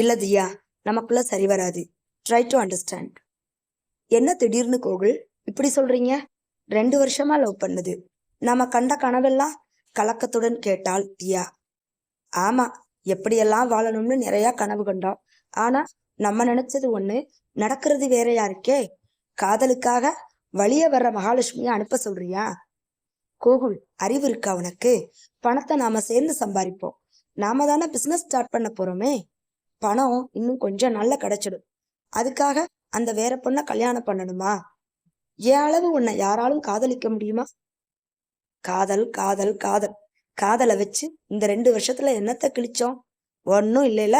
இல்லை தியா நமக்குள்ள சரி வராது. ட்ரை டு அண்டர்ஸ்டாண்ட் என்ன திடீர்னு கோகுல் இப்படி சொல்றீங்க? ரெண்டு வருஷமா லவ் பண்ணுது. நாம கண்ட கனவெல்லாம் கலக்கத்துடன் கேட்டாள் தியா. ஆமா எப்படியெல்லாம் வாழணும்னு நிறைய கனவு கண்டோம். ஆனா நம்ம நினைச்சது ஒண்ணு நடக்கிறது வேறயா இருக்கே காதலுக்காக வழிய வர்ற மகாலட்சுமிய அனுப்ப சொல்றியா? கோகுல் அறிவு இருக்கா உனக்கு? பணத்தை நாம சேர்ந்து சம்பாதிப்போம் நாம தானே பிசினஸ் ஸ்டார்ட் பண்ண போறோமே? பணம் இன்னும் கொஞ்சம் நல்லா கிடைச்சிடும். அதுக்காக அந்த வேற பொண்ணை கல்யாணம் பண்ணணுமா? ஏன் அளவு உன்னை யாராலும் காதலிக்க முடியுமா? காதல் காதல் காதல். காதலை வச்சு இந்த ரெண்டு வருஷத்துல என்னத்த கிழிச்சோம்? ஒன்னும் இல்லைல.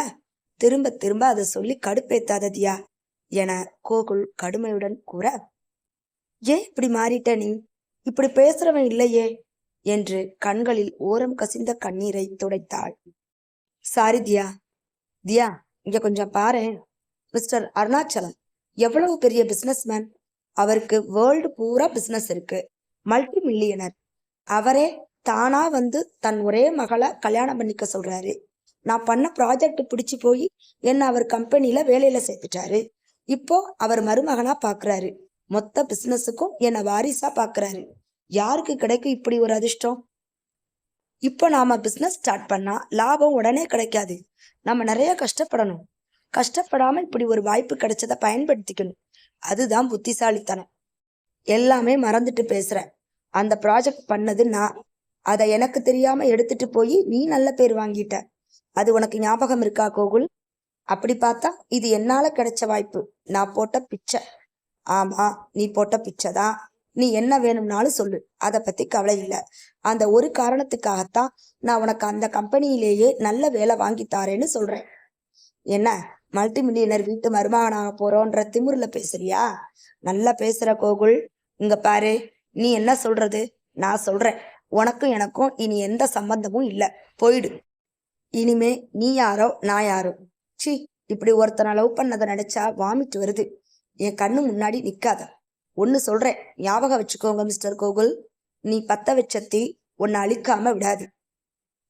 திரும்ப திரும்ப அதை சொல்லி கடுப்பேத்தாததியா என கோகுல் கடுமையுடன் கூற ஏன் இப்படி மாறிட்ட நீ? இப்படி பேசுறவன் இல்லையே என்று கண்களில் ஓரம் கசிந்த கண்ணீரை துடைத்தாள். சாரிதியா தியா இங்க கொஞ்சம் பாரு. மிஸ்டர் அருணாச்சலம் எவ்வளவு பெரிய பிசினஸ்மேன் அவருக்கு வேர்ல்டு பூரா பிசினஸ் இருக்கு. மல்டி மில்லியனர் அவரே தானா வந்து தன் ஒரே மகளை கல்யாணம் பண்ணிக்க சொல்றாரு. நான் பண்ண ப்ராஜெக்ட் பிடிச்சு போய் என்ன அவர் கம்பெனில வேலையில சேர்த்துட்டாரு. இப்போ அவர் மருமகனா பாக்குறாரு. மொத்த பிசினஸுக்கும் என்ன வாரிசா பாக்குறாரு. யாருக்கு கிடைக்கும் இப்படி ஒரு அதிர்ஷ்டம்? இப்போ நாம பிஸ்னஸ் ஸ்டார்ட் பண்ணா லாபம் உடனே கிடைக்காது. நம்ம நிறைய கஷ்டப்படணும். கஷ்டப்படாம இப்படி ஒரு வாய்ப்பு கிடைச்சதை பயன்படுத்திக்கணும். அதுதான் புத்திசாலித்தனம். எல்லாமே மறந்துட்டு பேசுறேன் அந்த ப்ராஜெக்ட் பண்ணது நான். அதை எனக்கு தெரியாம எடுத்துட்டு போய் நீ நல்ல பேர் வாங்கிட்ட. அது உனக்கு ஞாபகம் இருக்கா கோகுல்? அப்படி பார்த்தா இது என்னால கிடைச்ச வாய்ப்பு. நான் போட்ட பிச்சை. ஆமா நீ போட்ட பிச்சை தான். நீ என்ன வேணும்னாலும் சொல்லு. அதை பத்தி கவலை இல்லை. அந்த ஒரு காரணத்துக்காகத்தான் நான் உனக்கு அந்த கம்பெனியிலேயே நல்ல வேலை வாங்கி தாரேன்னு சொல்றேன். என்ன? மல்டி மில்லியனர் வீட்டு மருமகனாக போறோன்ற திமிர்ல பேசுறியா? நல்லா பேசுற கோகுல் இங்க பாரு. நீ என்ன சொல்றது? நான் சொல்றேன். உனக்கும் எனக்கும் இனி எந்த சம்பந்தமும் இல்லை. போயிடு. இனிமே நீ யாரோ நான் யாரோ. சி இப்படி ஒருத்தனை லவ் பண்ணதை நினைச்சா வாமிட் வருது. என் கண்ணு முன்னாடி நிக்காத. ஒன்னு சொல்றேன். ஞாபகம் வச்சுக்கோங்க மிஸ்டர் கோகுல். நீ பத்த வச்ச தீ உன்னை அழிக்காம விடாது.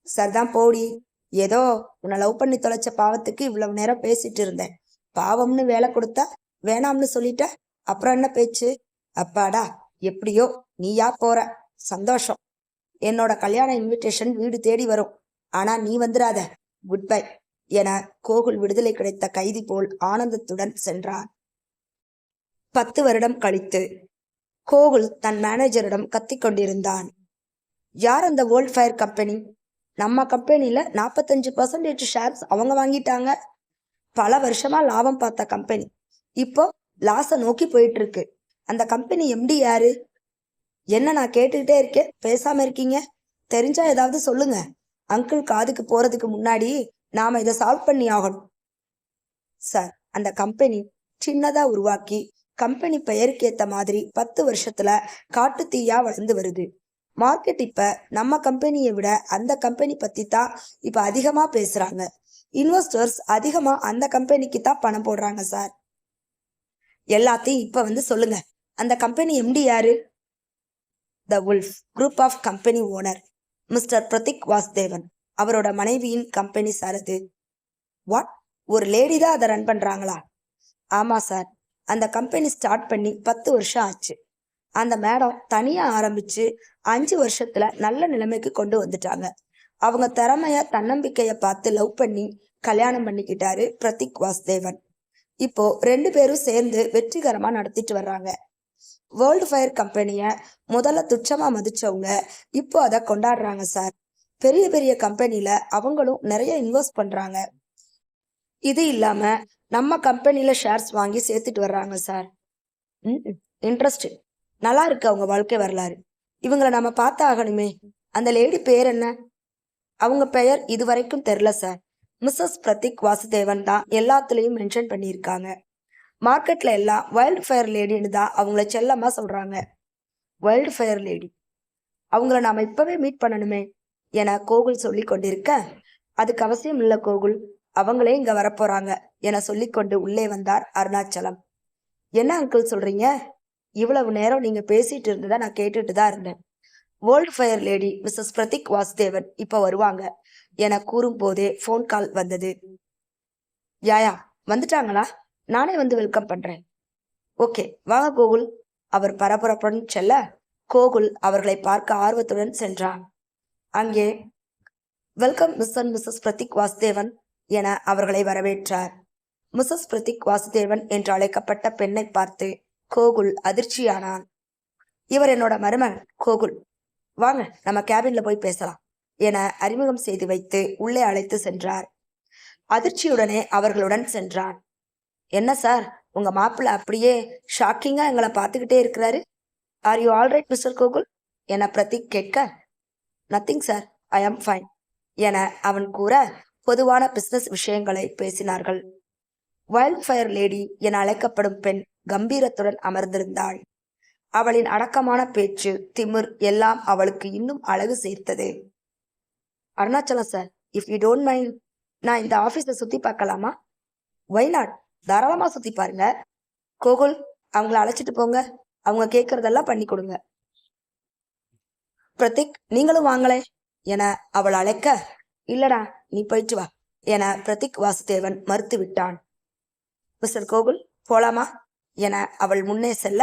சரிதான் போடி. ஏதோ உன்னை லவ் பண்ணி தொலைச்ச பாவத்துக்கு இவ்வளவு நேரம் பேசிட்டு இருந்தேன். பாவம்னு வேலை கொடுத்தா வேணாம்னு சொல்லிட்ட. அப்புறம் என்ன பேச்சு? அப்பாடா எப்படியோ நீயா போற. சந்தோஷம். என்னோட கல்யாண இன்விடேஷன் வீடு தேடி வரும். ஆனா நீ வந்துடாத. குட் பை என கோகுல் விடுதலை கிடைத்த கைதி போல் ஆனந்தத்துடன் சென்றார் பத்து வருடம் கழித்து. கோகுல் தன் மேனேஜரிடம் கத்திக் கொண்டிருந்தான். யார் அந்த வேர்ல்ட் ஃபயர் கம்பெனி நம்ம கம்பெனியில் நாற்பத்தஞ்சு பர்சன்டேஜ் ஷேர்ஸ் அவங்க வாங்கிட்டாங்க. பல வருஷமா லாபம் பார்த்த கம்பெனி இப்போ லாஸை நோக்கி போயிட்டு இருக்கு அந்த கம்பெனி எம்டி யாரு? என்ன நான் கேட்டுக்கிட்டே இருக்கேன். பேசாம இருக்கீங்க. தெரிஞ்சா ஏதாவது சொல்லுங்க. அங்கிள் காதுக்கு போறதுக்கு முன்னாடி நாம இதை சால்வ் பண்ணி ஆகணும். சார் அந்த கம்பெனி சின்னதா உருவாக்கி கம்பெனி பெயருக்கு ஏத்த மாதிரி பத்து வருஷத்துல காட்டு தீயா வளர்ந்து வருது. மார்க்கெட் இப்ப நம்ம கம்பெனியை விட அந்த கம்பெனி பத்தி தான் இப்ப அதிகமா பேசுறாங்க. இன்வெஸ்டர்ஸ் அதிகமா அந்த கம்பெனிக்கு தான் பணம் போடுறாங்க சார். எல்லாத்தையும் இப்ப வந்து சொல்லுங்க. அந்த கம்பெனி எம்டி யாரு? The wolf group of company owner mister Pratik Vasudevan அவரோட மனைவியின் கம்பெனி சார் அது. வாட் ஒரு லேடி தான் அதை ரன் பண்றாங்களா? ஆமா சார். அந்த கம்பெனி ஸ்டார்ட் பண்ணி பத்து வருஷம் ஆச்சு. அந்த மேடம் தனியாக ஆரம்பிச்சு அஞ்சு வருஷத்துல நல்ல நிலைமைக்கு கொண்டு வந்துட்டாங்க. அவங்க திறமைய தன்னம்பிக்கைய பார்த்து லவ் பண்ணி கல்யாணம் பண்ணிக்கிட்டாரு பிரதீக் வாசுதேவன். இப்போ ரெண்டு பேரும் சேர்ந்து வெற்றிகரமா நடத்திட்டு வர்றாங்க. வேர்ல்டு ஃபயர் கம்பெனிய முதல்ல துச்சமா மதிச்சவங்க இப்போ அதை கொண்டாடுறாங்க சார் பெரிய பெரிய கம்பெனியில அவங்களும் நிறைய இன்வெஸ்ட் பண்றாங்க. இது இல்லாம நம்ம கம்பெனில ஷேர்ஸ் வாங்கி சேர்த்துட்டு வர்றாங்க சார் இன்ட்ரெஸ்ட் நல்லா இருக்கு அவங்க வாழ்க்கை வரலாறு. இவங்கள நம்ம பார்த்து ஆகணுமே. அந்த லேடி பேர் என்ன? அவங்க பெயர் இதுவரைக்கும் தெரில சார் மிஸ்ஸஸ் பிரதீக் வாசுதேவன் தான் எல்லாத்துலயும் மென்ஷன் பண்ணியிருக்காங்க. மார்க்கெட்ல எல்லாம் வைல்ட் ஃபயர் லேடின்னு தான் அவங்கள செல்லமா சொல்றாங்க. வைல்ட் ஃபயர் லேடி அவங்கள நாம இப்பவே மீட் பண்ணணுமே என கோகுல் சொல்லி கொண்டிருக்க. அதுக்கு அவசியம் இல்ல கோகுல். அவங்களே இங்க வரப்போறாங்க என சொல்லிக்கொண்டு உள்ளே வந்தார் அருணாச்சலம். என்ன அங்கிள் சொல்றீங்க? இவ்வளவு நேரம் நீங்க பேசிட்டு இருந்ததை நான் கேட்டுட்டு தான் இருந்தேன். World fire lady Mrs Prateek Vasudevan இப்ப வருவாங்க என கூறும் போதே ஃபோன் கால் வந்தது யாயா வந்துட்டாங்களா? நானே வந்து வெல்கம் பண்றேன். ஓகே வாங்க கோகுல். அவர் பரபரப்புடன் செல்ல கோகுல் அவர்களை பார்க்க ஆர்வத்துடன் சென்றான். அங்கே welcome miss and Mrs Prateek Vasudevan என அவர்களை வரவேற்றார். முசஸ் பிரதீக் வாசுதேவன் என்று அழைக்கப்பட்ட பெண்ணை பார்த்து கோகுல் அதிர்ச்சியானான். இவர் என்னோட மருமகன் கோகுல். வாங்க நம்ம கேபின்ல போய் பேசலாம் என அறிமுகம் செய்து வைத்து உள்ளே அழைத்து சென்றார். அதிர்ச்சியுடனே அவர்களுடன் சென்றான். என்ன சார் உங்க மாப்பிள்ளை அப்படியே ஷாக்கிங்கா எங்களை பார்த்துக்கிட்டே இருக்கிறாரு? Are you alright mister Gokul? என பிரதீக் கேட்க nothing sir I am fine என அவன் கூற பொதுவான பிசினஸ் விஷயங்களை பேசினார்கள். வைல்ட் ஃபயர் லேடி என அழைக்கப்படும் பெண் கம்பீரத்துடன் அமர்ந்திருந்தாள். அவளின் அடக்கமான பேச்சு திமிர் எல்லாம் அவளுக்கு இன்னும் அழகு சேர்த்தது. Arunachalam sir if you don't mind நான் இந்த ஆஃபீஸை சுத்தி பார்க்கலாமா? ஒய் நாட் தாராளமா சுத்தி பாருங்க. கோகுல் அவங்கள அழைச்சிட்டு போங்க. அவங்க கேட்கறதெல்லாம் பண்ணி கொடுங்க. பிரதீக் நீங்களும் வாங்களே என அவள் அழைக்க இல்லடா நீ போயிட்டு வா என பிரதீக் வாசுதேவன் மறுத்து விட்டான் மிஸ்டர் கோகுல் போலாமா? என அவள் முன்னே செல்ல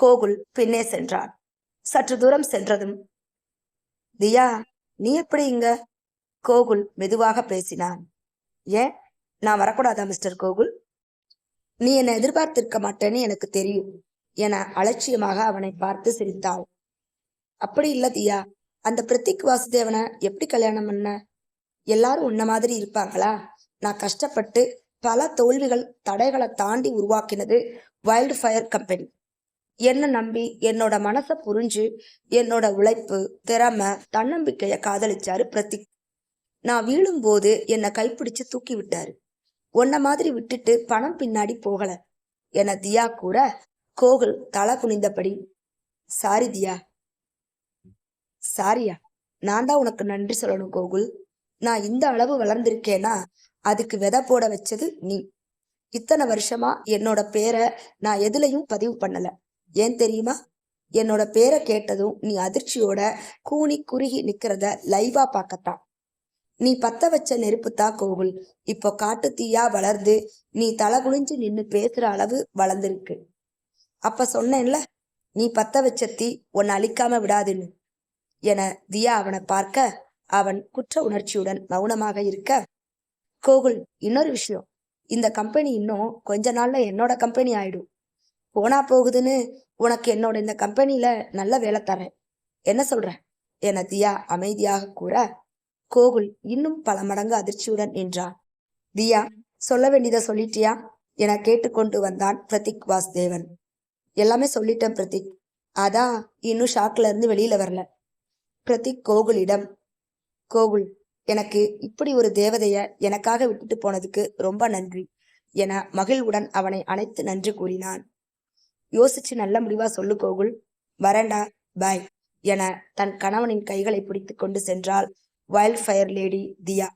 கோகுல் பின்னே சென்றான். சற்று தூரம் சென்றதும் தியா நீ எப்படி இங்க? கோகுல் மெதுவாக பேசினான். ஏன் நான் வரக்கூடாதா மிஸ்டர் கோகுல்? நீ என்னை எதிர்பார்த்திருக்க மாட்டேன்னு எனக்கு தெரியும் என அலட்சியமாக அவனை பார்த்து சிரித்தாள். அப்படி இல்ல தியா அந்த பிரத்திக் வாசுதேவனை எப்படி கல்யாணம் பண்ண? எல்லாரும் உன்ன மாதிரி இருப்பாங்களா? நான் கஷ்டப்பட்டு பல தோல்விகள் தடைகளை தாண்டி உருவாக்கினது வைல்டு ஃபயர் கம்பெனி என்ன நம்பி என்னோட மனசை புரிஞ்சு என்னோட உழைப்பு திறமை தன்னம்பிக்கைய காதலிச்சாரு பிரதீக் நான் வீழும்போது என்னை கைப்பிடிச்சு தூக்கி விட்டாரு. உன்ன மாதிரி விட்டுட்டு பணம் பின்னாடி போகல. என தியா கூற கோகுல் தலை குனிந்தபடி சாரி தியா. சாரியா. நான் தான் உனக்கு நன்றி சொல்லணும் கோகுல். நான் இந்த அளவு வளர்ந்திருக்கேன்னா அதுக்கு விதை போட வச்சது நீ. இத்தனை வருஷமா என்னோட பேரை நான் எதுலையும் பதிவு பண்ணல. ஏன் தெரியுமா? என்னோட பேரை கேட்டதும் நீ அதிர்ச்சியோட கூனி குறுகி நிக்கிறத லைவா பார்க்கத்தான். நீ பத்த வச்ச நெருப்புத்தா கோகுல். இப்போ காட்டு தீயா வளர்ந்து நீ தலை குனிஞ்சு நின்னு பேசுற அளவு வளர்ந்துருக்கு. அப்ப சொன்னேன்ல நீ பத்த வச்ச தீ உன்னை அழிக்காம விடாதுன்னு. என தியா அவனை பார்க்க அவன் குற்ற உணர்ச்சியுடன் மௌனமாக இருக்க கோகுல் இன்னொரு விஷயம். இந்த கம்பெனி இன்னும் கொஞ்ச நாள்ல என்னோட கம்பெனி ஆயிடும். போனா போகுதுன்னு உனக்கு என்னோட இந்த கம்பெனில நல்ல வேலை தரேன். என்ன சொல்ற? என தியா அமைதியாக கூற கோகுல் இன்னும் பல மடங்கு அதிர்ச்சியுடன் நின்றான். தியா சொல்ல வேண்டியதை சொல்லிட்டியா? என கேட்டுக்கொண்டு வந்தான் பிரதீக் வாசுதேவன். எல்லாமே சொல்லிட்டேன் பிரதீக். அதான் இன்னும் ஷாக்ல இருந்து வெளியில வரல. பிரதீக் கோகுலிடம் கோகுல் எனக்கு இப்படி ஒரு தேவதைய எனக்காக விட்டுட்டு போனதுக்கு ரொம்ப நன்றி என மகிழ்வுடன் அவனை அணைத்து நன்றி கூறினான். யோசிச்சு நல்ல முடிவா சொல்லு கோகுல். வரண்டா பாய் என தன் கணவனின் கைகளை பிடித்து கொண்டு சென்றாள் வைல்ட் ஃபயர் லேடி தியா.